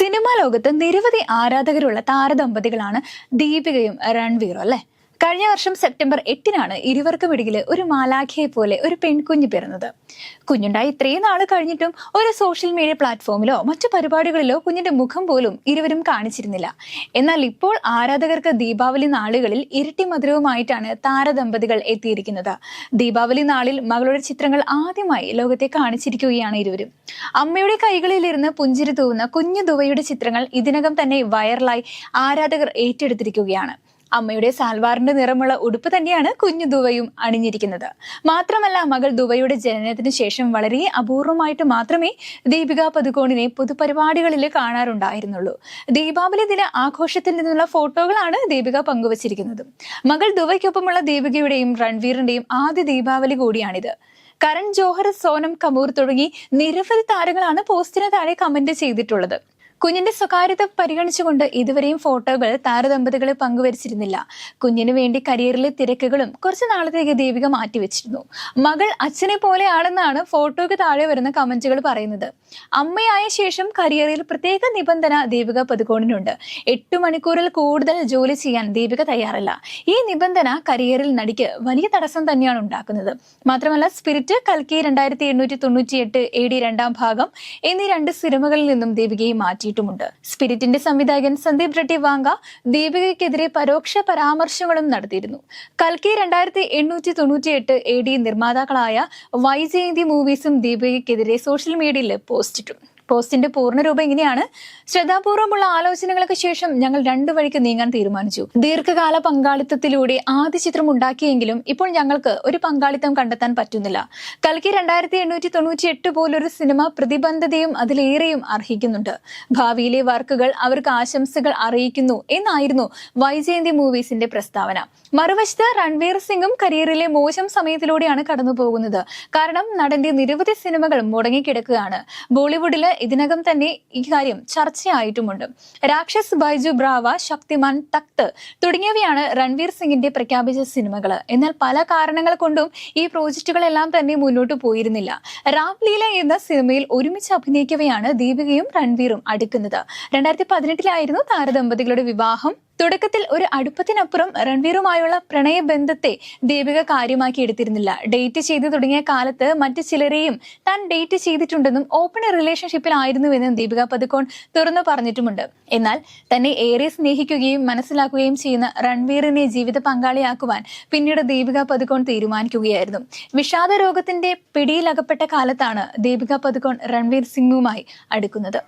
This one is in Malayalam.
സിനിമാ ലോകത്ത് നിരവധി ആരാധകരുള്ള താരദമ്പതികളാണ് ദീപികയും രൺവീറും അല്ലെ? കഴിഞ്ഞ വർഷം സെപ്റ്റംബർ എട്ടിനാണ് ഇരുവർക്കും ഇടയിൽ ഒരു മാലാഖയെ പോലെ ഒരു പെൺകുഞ്ഞ് പിറന്നത്. കുഞ്ഞുണ്ടായി ഇത്രയും നാൾ കഴിഞ്ഞിട്ടും ഒരു സോഷ്യൽ മീഡിയ പ്ലാറ്റ്ഫോമിലോ മറ്റു പരിപാടികളിലോ കുഞ്ഞിന്റെ മുഖം പോലും ഇരുവരും കാണിച്ചിരുന്നില്ല. എന്നാൽ ഇപ്പോൾ ആരാധകർക്ക് ദീപാവലി നാളുകളിൽ ഇരട്ടി മധുരവുമായിട്ടാണ് താരദമ്പതികൾ എത്തിയിരിക്കുന്നത്. ദീപാവലി നാളിൽ മകളുടെ ചിത്രങ്ങൾ ആദ്യമായി ലോകത്തെ കാണിച്ചിരിക്കുകയാണ് ഇരുവരും. അമ്മയുടെ കൈകളിലിരുന്ന് പുഞ്ചിരി തൂവുന്ന കുഞ്ഞു ദുവയുടെ ചിത്രങ്ങൾ ഇതിനകം തന്നെ വൈറലായി ആരാധകർ ഏറ്റെടുത്തിരിക്കുകയാണ്. അമ്മയുടെ സാൽവാറിന്റെ നിറമുള്ള ഉടുപ്പ് തന്നെയാണ് കുഞ്ഞു ദുവയും അണിഞ്ഞിരിക്കുന്നത്. മാത്രമല്ല മകൾ ദുവയുടെ ജനനത്തിന് ശേഷം വളരെ അപൂർവമായിട്ട് മാത്രമേ ദീപിക പതുകോണിനെ പൊതുപരിപാടികളിൽ കാണാറുണ്ടായിരുന്നുള്ളൂ. ദീപാവലി ദിന ആഘോഷത്തിൽ നിന്നുള്ള ഫോട്ടോകളാണ് ദീപിക പങ്കുവച്ചിരിക്കുന്നത്. മകൾ ദുവയ്ക്കൊപ്പമുള്ള ദീപികയുടെയും രൺവീറിന്റെയും ആദ്യ ദീപാവലി കൂടിയാണിത്. കരൺ ജോഹർ സോനം കമൂർ തുടങ്ങി നിരവധി താരങ്ങളാണ് പോസ്റ്റിന് താഴെ കമന്റ് ചെയ്തിട്ടുള്ളത്. കുഞ്ഞിന്റെ സ്വകാര്യത പരിഗണിച്ചുകൊണ്ട് ഇതുവരെയും ഫോട്ടോകൾ താരദമ്പതികൾ പങ്കുവച്ചിരുന്നില്ല കുഞ്ഞിന് വേണ്ടി കരിയറിലെ തിരക്കുകളും കുറച്ച് നാളത്തേക്ക് ദീപിക മാറ്റിവെച്ചിരുന്നു. മകൾ അച്ഛനെ പോലെയാണെന്നാണ് ഫോട്ടോയ്ക്ക് താഴെ വരുന്ന കമന്റുകൾ പറയുന്നത്. അമ്മയായ ശേഷം കരിയറിൽ പ്രത്യേക നിബന്ധന ദീപിക പതുകോണിനുണ്ട്. എട്ട് മണിക്കൂറിൽ കൂടുതൽ ജോലി ചെയ്യാൻ ദീപിക തയ്യാറല്ല. ഈ നിബന്ധന കരിയറിൽ നടിക്ക് വലിയ തടസ്സം തന്നെയാണ് ഉണ്ടാക്കുന്നത്. മാത്രമല്ല സ്പിരിറ്റ് കൽക്കി രണ്ടായിരത്തി എണ്ണൂറ്റി തൊണ്ണൂറ്റി എട്ട് എ ഡി രണ്ടാം ഭാഗം എന്നീ രണ്ട് സിനിമകളിൽ നിന്നും ദീപികയെ മാറ്റിയിട്ടുമുണ്ട് സ്പിരിറ്റിന്റെ സംവിധായകൻ സന്ദീപ് റെഡ്ഡി വാങ്ക ദീപികയ്ക്കെതിരെ പരോക്ഷ പരാമർശങ്ങളും നടത്തിയിരുന്നു. കൽക്കി രണ്ടായിരത്തി എണ്ണൂറ്റി തൊണ്ണൂറ്റി എട്ട് എ ഡി നിർമ്മാതാക്കളായ വൈജയന്തി മൂവീസും ദീപികയ്ക്കെതിരെ സോഷ്യൽ മീഡിയയിൽ പോസ്റ്റിട്ടു. പോസ്റ്റിന്റെ പൂർണരൂപം ഇങ്ങനെയാണ്. ശ്രദ്ധാപൂർവമുള്ള ആലോചനകൾക്ക് ശേഷം ഞങ്ങൾ രണ്ടു വഴിക്ക് നീങ്ങാൻ തീരുമാനിച്ചു. ദീർഘകാല പങ്കാളിത്തത്തിലൂടെ ആദ്യ ചിത്രം ഉണ്ടാക്കിയെങ്കിലും ഇപ്പോൾ ഞങ്ങൾക്ക് ഒരു പങ്കാളിത്തം കണ്ടെത്താൻ പറ്റുന്നില്ല. കൽക്കി രണ്ടായിരത്തി എണ്ണൂറ്റി തൊണ്ണൂറ്റി എട്ട് പോലൊരു സിനിമ പ്രതിബന്ധതയും അതിലേറെയും അർഹിക്കുന്നുണ്ട്. ഭാവിയിലെ വർക്കുകൾ അവർക്ക് ആശംസകൾ അറിയിക്കുന്നു എന്നായിരുന്നു വൈജയന്തി മൂവീസിന്റെ പ്രസ്താവന. മറുവശത്ത് രൺവീർ സിംഗും കരിയറിലെ മോശം സമയത്തിലൂടെയാണ് കടന്നു പോകുന്നത് കാരണം നടന്റെ നിരവധി സിനിമകൾ മുടങ്ങിക്കിടക്കുകയാണ്. ബോളിവുഡിൽ ഇതിനകം തന്നെ ഈ കാര്യം ചർച്ചയായിട്ടുമുണ്ട്. രാക്ഷസ് ബൈജു ബ്രാവ ശക്തിമാൻ തക്ത് തുടങ്ങിയവയാണ് രൺവീർ സിംഗിന്റെ പ്രഖ്യാപിച്ച സിനിമകൾ എന്നാൽ പല കാരണങ്ങൾ കൊണ്ടും ഈ പ്രോജക്റ്റുകളെല്ലാം തന്നെ മുന്നോട്ട് പോയിരുന്നില്ല. രാംലീല എന്ന സിനിമയിൽ ഒരുമിച്ച് അഭിനയിക്കവെയാണ് ദീപികയും രൺവീറും അടുക്കുന്നത്. രണ്ടായിരത്തി പതിനെട്ടിലായിരുന്നു താരദമ്പതികളുടെ വിവാഹം. തുടക്കത്തിൽ ഒരു അടുപ്പത്തിനപ്പുറം രൺവീറുമായുള്ള പ്രണയബന്ധത്തെ ദീപിക കാര്യമാക്കി എടുത്തിരുന്നില്ല. ഡേറ്റ് ചെയ്തു തുടങ്ങിയ കാലത്ത് മറ്റു ചിലരെയും താൻ ഡേറ്റ് ചെയ്തിട്ടുണ്ടെന്നും ഓപ്പൺ റിലേഷൻഷിപ്പിലായിരുന്നുവെന്നും ദീപിക പതുക്കോൺ തുറന്നു പറഞ്ഞിട്ടുമുണ്ട്. എന്നാൽ തന്നെ ഏറെ സ്നേഹിക്കുകയും മനസ്സിലാക്കുകയും ചെയ്യുന്ന രൺവീറിനെ ജീവിത പങ്കാളിയാക്കുവാൻ പിന്നീട് ദീപിക പതുക്കോൺ തീരുമാനിക്കുകയായിരുന്നു. വിഷാദ രോഗത്തിന്റെ പിടിയിലകപ്പെട്ട കാലത്താണ് ദീപിക പതുക്കോൺ രൺവീർ സിംഗുമായി അടുക്കുന്നത്.